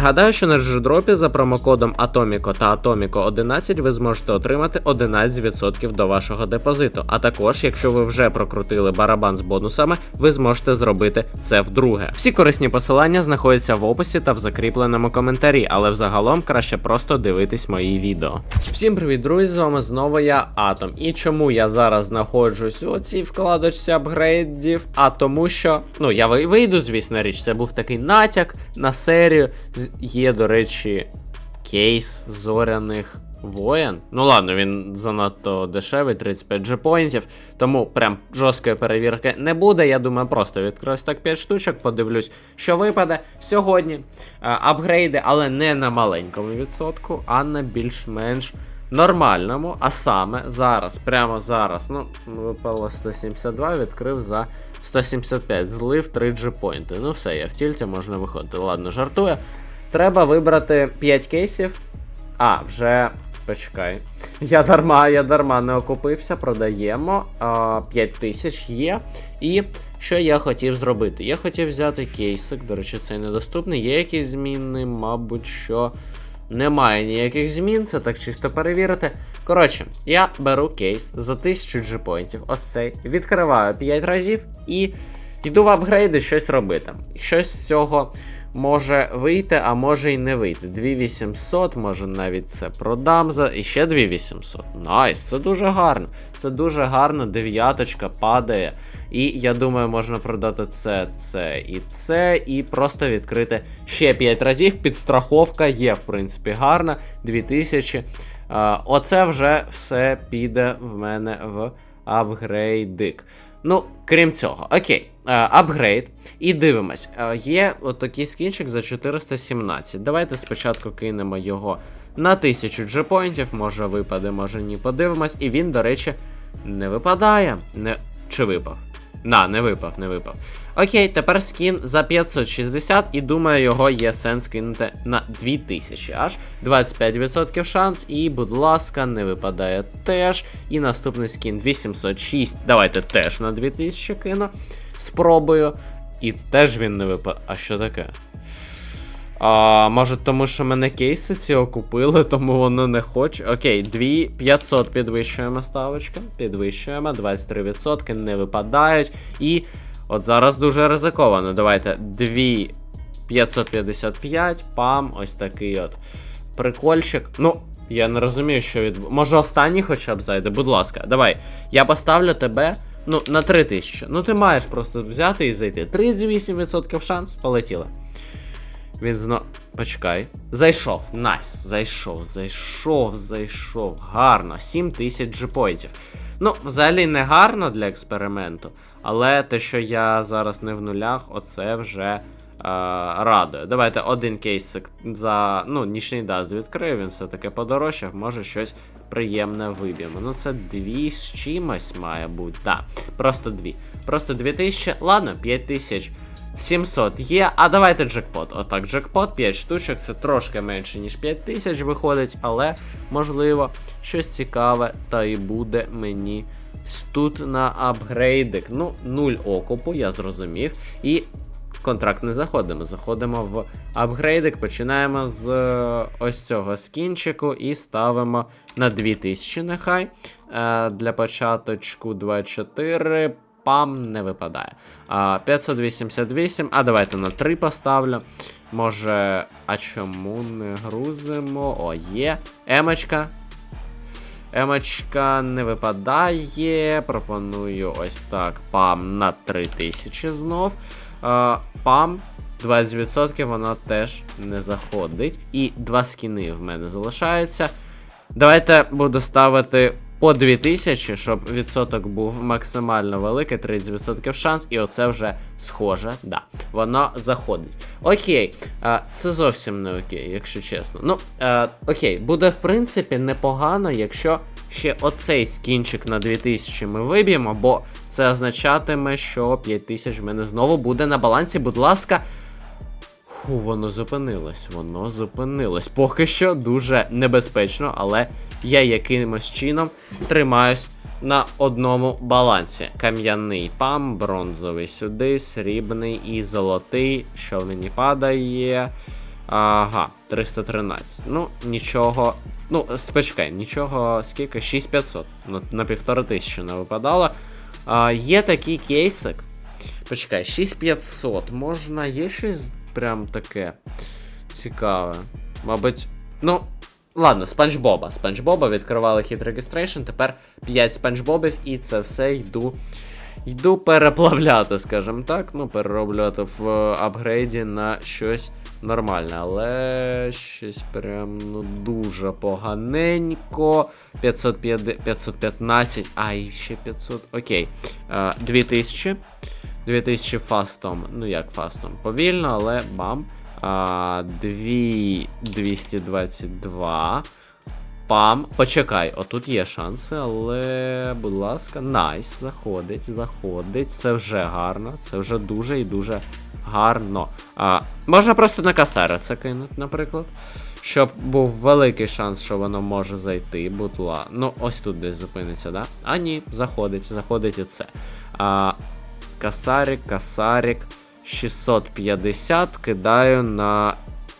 Нагадаю, що на джедропі за промокодом Atomico та Atomico 11 ви зможете отримати 11% до вашого депозиту. А також, якщо ви вже прокрутили барабан з бонусами, ви зможете зробити це вдруге. Всі корисні посилання знаходяться в описі та в закріпленому коментарі, але взагалом краще просто дивитись мої відео. Всім привіт, друзі! З вами знову я Атом. І чому я зараз знаходжусь у цій вкладочці апгрейдів? А тому що, ну я ви- вийду, звісно річ, це був такий натяк на серію. Є, до речі, кейс зоряних воєн. Ну ладно, він занадто дешевий, 35 джепоінтів, тому прям жорсткої перевірки не буде. Я думаю, просто відкриюсь так 5 штучок, подивлюсь, що випаде сьогодні. Е, апгрейди, але не на маленькому відсотку, а на більш-менш нормальному. А саме зараз, прямо зараз, ну, випало 172, відкрив за 175, злив 3 джепоінти. Ну все, я в тільті, можна виходити. Ладно, жартую. Треба вибрати 5 кейсів. А, вже. Почекай. Я дарма, я дарма не окупився, продаємо. А, 5 тисяч є. І що я хотів зробити? Я хотів взяти кейсик, до речі, цей недоступний. Є якісь зміни, мабуть, що немає ніяких змін, це так чисто перевірити. Коротше, я беру кейс за 1000 джипоінтів, ось цей, відкриваю 5 разів і йду в апгрейди щось робити. Щось з цього може вийти, а може й не вийти. 2800, може навіть це продам за. І ще 2800. Найс, це дуже гарно. Це дуже гарно, дев'яточка падає. І я думаю, можна продати це, це і це, і просто відкрити ще 5 разів. Підстраховка є, в принципі, гарна. 2000. А, оце вже все піде в мене в апгрейдик. Ну, крім цього, окей, апгрейд. І дивимось. Е, є отакий скінчик за 417. Давайте спочатку кинемо його на 1000 джепоінтів. Може випаде, може ні. Подивимось. І він, до речі, не випадає. Не... Чи випав? На, не випав, не випав. Окей, тепер скін за 560, і думаю, його є сенс кинути на 2000 аж. 25% шанс, і, будь ласка, не випадає теж. І наступний скін 806. Давайте теж на 2000 кину. Спробую. І теж він не випадає. А що таке? А, може, тому що мене кейси ці окупили, тому воно не хоче. Окей, 2500 підвищуємо ставочка. Підвищуємо, 23% не випадають. І от зараз дуже ризиковано. Давайте 2555, пам, ось такий от прикольчик. Ну, я не розумію, що від. Може останній хоча б зайде, будь ласка, давай. Я поставлю тебе. Ну, на 3000. Ну, ти маєш просто взяти і зайти. 38% шанс, полетіло. Він знову, Почекай. Зайшов. Найс. Зайшов, зайшов, зайшов. Гарно. 7 тисяч джипоїдів. Ну, взагалі не гарно для експерименту. Але те, що я зараз не в нулях, оце вже радує. Давайте один кейсик за. Ну, нічний даст відкрию, він все-таки подорожчав, може щось приємне виб'ємо. Ну, це дві з чимось має бути. Так, просто дві. Просто 2000. Ладно, 5000. 700 є, а давайте джекпот. Отак, джекпот, 5 штучок, це трошки менше, ніж 5000 виходить, але можливо щось цікаве та і буде мені тут на апгрейдик. Ну, 0 окупу, я зрозумів. І контракт не заходимо. Заходимо в апгрейдик, починаємо з е, ось цього скінчику і ставимо на 2000 нехай. Е, для початочку 24. Пам не випадає. 588. А давайте на 3 поставлю. Може. А чому не грузимо? О, є. Емочка. Емочка не випадає. Пропоную ось так. Пам на 3000 знов. Пам. 20% вона теж не заходить. І два скіни в мене залишаються. Давайте буду ставити по 2000, щоб відсоток був максимально великий, 30% шанс, і оце вже схоже, да, воно заходить. Окей, це зовсім не окей, якщо чесно. Ну, окей, буде в принципі непогано, якщо ще оцей скінчик на 2000 ми виб'ємо, бо це означатиме, що 5000 в мене знову буде на балансі. Будь ласка. Фу, воно зупинилось, воно зупинилось. Поки що дуже небезпечно, але я якимось чином тримаюсь на одному балансі. Кам'яний пам, бронзовий сюди, срібний і золотий, що мені падає. Ага, 313. Ну, нічого. Ну, с- почекай, нічого, скільки? 6500. На, на півтори тисячі не випадало. А, є такий кейсик. Почекай, 6500. Можна, є щось прям таке цікаве. Мабуть. Ну, ладно, Спанч Боба. Спанч Боба відкривали хід Registration, тепер 5 Спанч Бобів, і це все йду. Йду переплавляти, скажімо так. Ну, перероблювати в е, апгрейді на щось нормальне, але щось прям ну дуже поганенько. 550, 515, ай, ще 500. Окей. Е, 2000. 2000 фастом. Ну як фастом? Повільно, але бам. А, 2, 222. Пам. Почекай, отут є шанси, але, будь ласка, найс, заходить, заходить. Це вже гарно, це вже дуже і дуже гарно. А, можна просто на касара це кинути, наприклад. Щоб був великий шанс, що воно може зайти, ласка. Ну, ось тут десь зупиниться, да? А ні, заходить, заходить і це. А, касарик, касарик. 650 кидаю на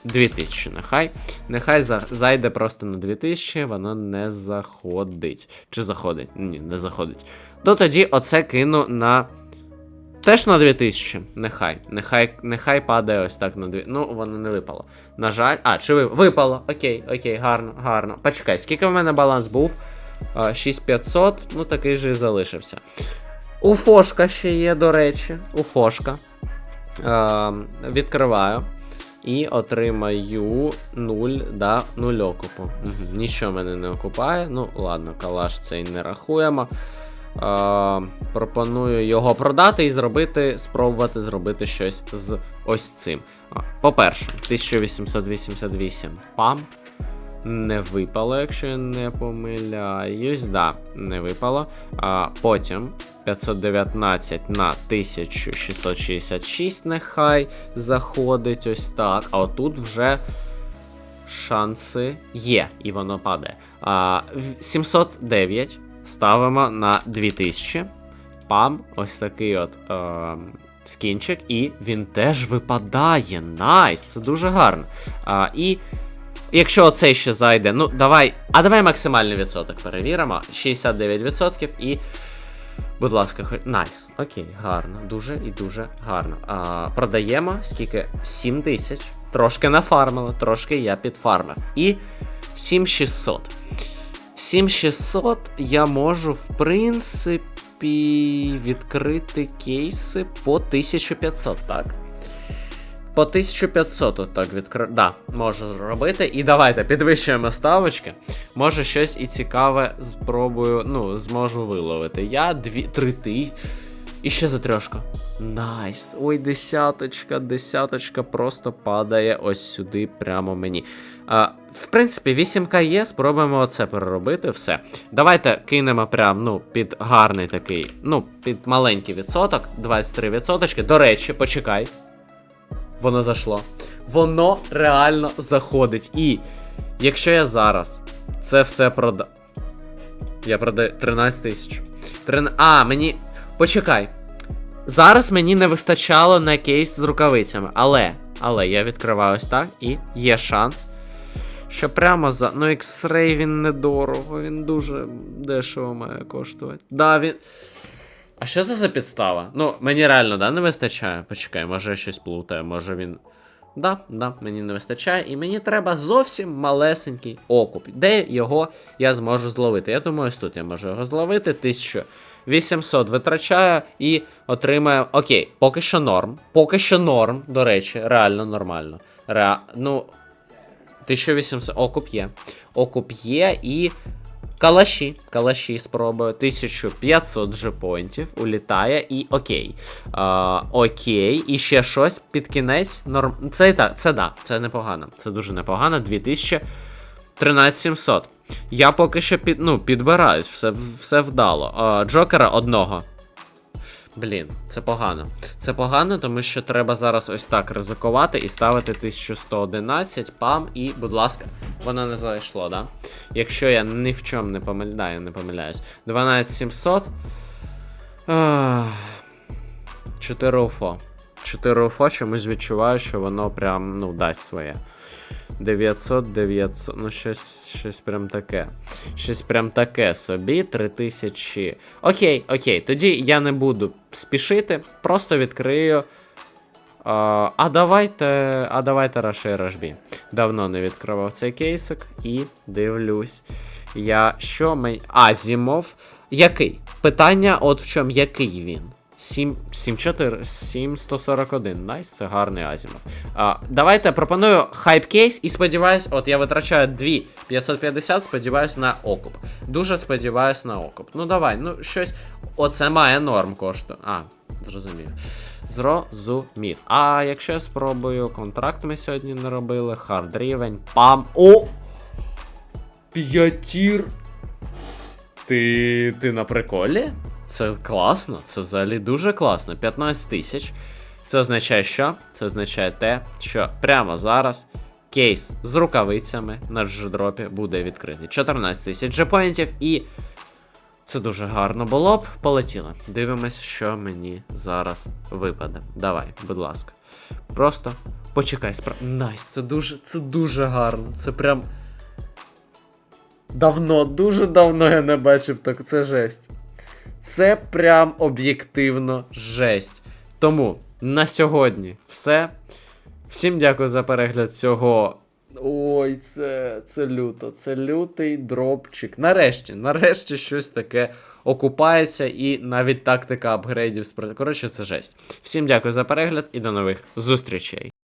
2000. Нехай. Нехай за- зайде просто на 2000, воно не заходить. Чи заходить? Ні, не заходить. То тоді оце кину на. Теж на 2000. Нехай. Нехай нехай падає ось так на 2. Ну, воно не випало. На жаль. А, чи ви... випало? Окей, окей, гарно, гарно. Почекай, скільки в мене баланс був? 6500, ну такий же і залишився. Уфошка ще є, до речі. Уфошка. Е, відкриваю. І отримаю 0, да, 0 окупу. Угу. Нічого мене не окупає. Ну, ладно, калаш цей не рахуємо. Е, пропоную його продати і зробити, спробувати зробити щось з ось цим. По-перше, 1888 пам. Не випало, якщо я не помиляюсь. Да, не випало. А, потім 519 на 1666 нехай заходить ось так. А отут вже шанси є, і воно падає. А, 709 ставимо на 2000. Пам, ось такий от е, скінчик, і він теж випадає. Найс, це дуже гарно. А, і якщо оцей ще зайде, ну давай. А давай максимальний відсоток перевіримо. 69% і. Будь ласка, хоч. Найс. Окей, гарно. Дуже і дуже гарно. А, продаємо скільки? 7 тисяч. Трошки нафармило, трошки я підфармив. І 7600. 7600 я можу, в принципі, відкрити кейси по 1500, так? По 1500 отак відкри... Да, можу робити. І давайте підвищуємо ставочки. Може щось і цікаве спробую, ну, зможу виловити. Я дві, три ти. І ще за трьошка. Найс. Ой, десяточка, десяточка просто падає ось сюди, прямо мені. А, в принципі, 8К є, спробуємо оце переробити. Все. Давайте кинемо прям, ну, під гарний такий, ну, під маленький відсоток, 23 відсоточки. До речі, почекай. Воно зайшло. Воно реально заходить. І якщо я зараз це все прода. Я продаю 13 тисяч. Трин... А, мені. Почекай. Зараз мені не вистачало на кейс з рукавицями. Але, але я відкриваю ось так, і є шанс. Що прямо за. Ну, X-Ray він недорого, він дуже дешево має коштувати. Да, він. А що це за підстава? Ну, мені реально, да, не вистачає. Почекай, може я щось плутаю, може він. Да, да, мені не вистачає, і мені треба зовсім малесенький окуп. Де його я зможу зловити? Я думаю, ось тут я можу його зловити. 1800 витрачаю і отримаю. Окей, поки що норм. Поки що норм, до речі, реально нормально. Ре... Ну, 1800 окуп є. Окуп є і. Калаші, калаші спробую. 1500 же поінтів, улітає і окей. А, окей, і ще щось під кінець. Норм... Це так, це да, це непогано. Це дуже непогано. 2000. 13700. Я поки що під, ну, підбираюсь, все, все вдало. А, Джокера одного. Блін, це погано. Це погано, тому що треба зараз ось так ризикувати і ставити 1111, пам, і, будь ласка, воно не зайшло, да? Якщо я ні в чому не помиляю, не помиляюсь. 12700. 4 УФО. 4 UFO чомусь відчуваю, що воно прям ну, дасть своє. 900, 900, ну щось, щось прям таке. Щось прям таке собі. 3000. Окей, окей, тоді я не буду спішити, просто відкрию. А, а давайте. А давайте Рашей Рашбі. Давно не відкривав цей кейсик і дивлюсь. Я що мені. А, Зімов. Який? Питання, от в чому, який він? 7, 74, 7141. Найс, це гарний Азімов. А, давайте пропоную хайп кейс і сподіваюсь, от я витрачаю 2 550, сподіваюсь на окуп. Дуже сподіваюсь на окуп. Ну давай, ну щось. Оце має норм кошту. А, зрозумів. Зрозумів. А якщо я спробую контракт ми сьогодні не робили, хард рівень, пам. О! П'ятір. Ти. ти на приколі? Це класно, це взагалі дуже класно. 15 тисяч. Це означає що? Це означає те, що прямо зараз кейс з рукавицями на джедропі буде відкритий. 14 тисяч джепоінтів і. Це дуже гарно було б. Полетіло. Дивимось, що мені зараз випаде. Давай, будь ласка. Просто почекай справ. Найс, це дуже, це дуже гарно. Це прям. Давно, дуже давно я не бачив так. Це жесть. Це прям об'єктивно жесть. Тому на сьогодні все. Всім дякую за перегляд цього. Ой, це, це люто, це лютий дропчик. Нарешті, нарешті щось таке окупається, і навіть тактика апгрейдів Коротше, це жесть. Всім дякую за перегляд і до нових зустрічей.